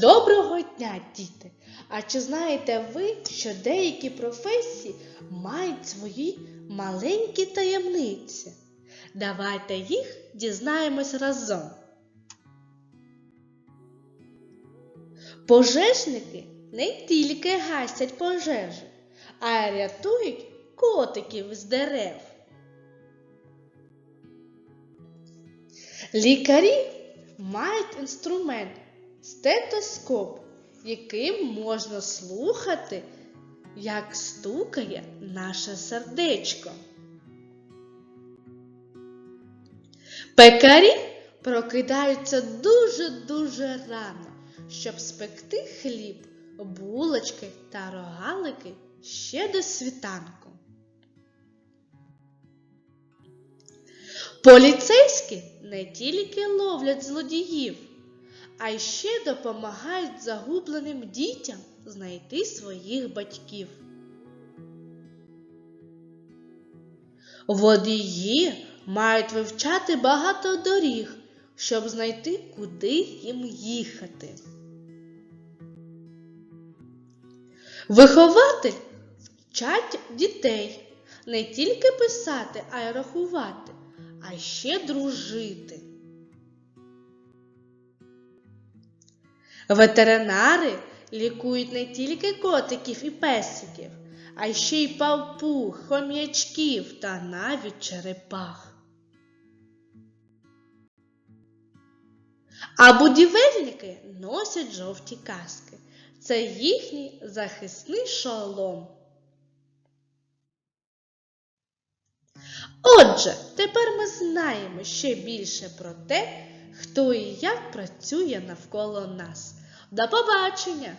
Доброго дня, діти! А чи знаєте ви, що деякі професії мають свої маленькі таємниці? Давайте їх дізнаємось разом. Пожежники не тільки гасять пожежі, а й рятують котиків з дерев. Лікарі мають інструмент стетоскоп, яким можна слухати, як стукає наше сердечко. Пекарі прокидаються дуже-дуже рано, щоб спекти хліб, булочки та рогалики ще до світанку. Поліцейські не тільки ловлять злодіїв, а ще допомагають загубленим дітям знайти своїх батьків. Водії мають вивчати багато доріг, щоб знайти, куди їм їхати. Вихователь вчать дітей не тільки писати, а й рахувати, а ще дружити. Ветеринари лікують не тільки котиків і песиків, а ще й павпух, хом'ячків та навіть черепах. А будівельники носять жовті каски. Це їхній захисний шолом. Отже, тепер ми знаємо ще більше про те, хто і як працює навколо нас. До побачення!